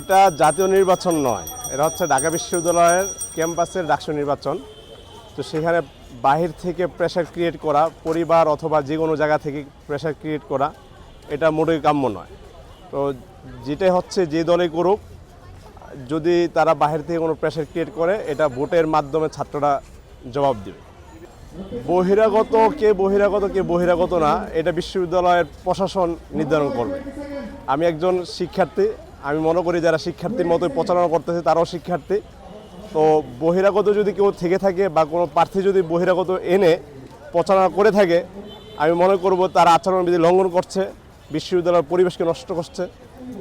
এটা জাতীয় নির্বাচন নয়, এটা হচ্ছে ঢাকা বিশ্ববিদ্যালয়ের ক্যাম্পাসের ডাকসু নির্বাচন। তো সেখানে বাহির থেকে প্রেশার ক্রিয়েট করা, পরিবার অথবা যে কোনো জায়গা থেকে প্রেশার ক্রিয়েট করা, এটা মোটেই কাম্য নয়। তো যেটাই হচ্ছে যে দলে করুক, যদি তারা বাহির থেকে কোনো প্রেশার ক্রিয়েট করে, এটা ভোটের মাধ্যমে ছাত্ররা জবাব দেবে। বহিরাগত কে বহিরাগত কে বহিরাগত না, এটা বিশ্ববিদ্যালয়ের প্রশাসন নির্ধারণ করবে। আমি একজন শিক্ষার্থী আমি মনে করি যারা শিক্ষার্থীর মতোই প্রচারণা করতেছে, তারাও শিক্ষার্থী। তো বহিরাগত যদি কেউ থেকে থাকে বা কোনো প্রার্থী যদি বহিরাগত এনে প্রচারণা করে থাকে, আমি মনে করব তারা আচরণবিধি লঙ্ঘন করছে, বিশ্ববিদ্যালয়ের পরিবেশকে নষ্ট করছে।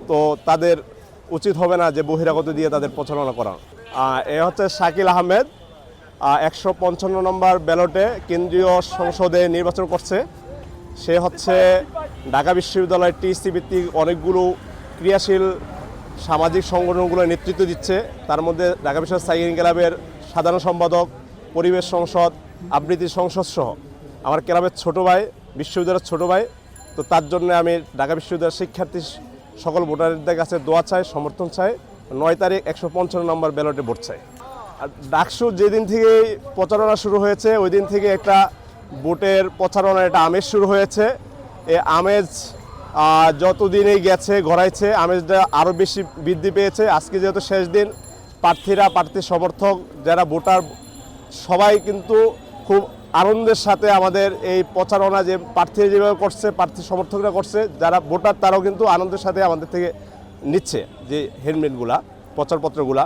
তো তাদের উচিত হবে না যে বহিরাগত দিয়ে তাদের প্রচারণা করা। এ হচ্ছে শাকিল আহমেদ একশো পঞ্চান্ন নম্বর ব্যালটে কেন্দ্রীয় সংসদে নির্বাচন করছে। সে হচ্ছে ঢাকা বিশ্ববিদ্যালয়ের টিএসসি ভিত্তিক অনেকগুলো ক্রিয়াশীল সামাজিক সংগঠনগুলো নেতৃত্ব দিচ্ছে। তার মধ্যে ঢাকা বিশ্ববিদ্যালয় সাইকেল ক্লাবের সাধারণ সম্পাদক, পরিবেশ সংসদ, আবৃত্তি সংসদ সহ। আমার ক্লাবের ছোট ভাই, বিশ্ববিদ্যালয়ের ছোট ভাই, তো তার জন্য আমি ঢাকা বিশ্ববিদ্যালয়ের শিক্ষার্থী সকল ভোটারদের কাছে দোয়া চাই, সমর্থন চাই। নয় তারিখ একশো পঞ্চান্ন নম্বর ব্যালটে ভোট চাই। আর ডাকসু যেদিন থেকে প্রচারণা শুরু হয়েছে, ওই দিন থেকে একটা ভোটের প্রচারণার একটা আমেজ শুরু হয়েছে। এই আমেজ যতদিনই গেছে ঘরাইছে আমেজটা আরও বেশি বৃদ্ধি পেয়েছে। আজকে যেহেতু শেষ দিন, প্রার্থীরা, প্রার্থী সমর্থক যারা ভোটার, সবাই কিন্তু খুব আনন্দের সাথে আমাদের এই প্রচারণা যে প্রার্থী যেভাবে করছে, প্রার্থী সমর্থকরা করছে, যারা ভোটার তারাও কিন্তু আনন্দের সাথে আমাদের থেকে নিচ্ছে যে হেলমেটগুলা, প্রচারপত্রগুলা।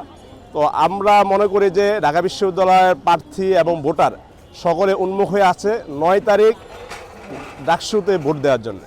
তো আমরা মনে করি যে ঢাকা বিশ্ববিদ্যালয়ের প্রার্থী এবং ভোটার সকলে উন্মুখ হয়ে আছে নয় তারিখ, ডাকসুতে ভোট দেওয়ার জন্য।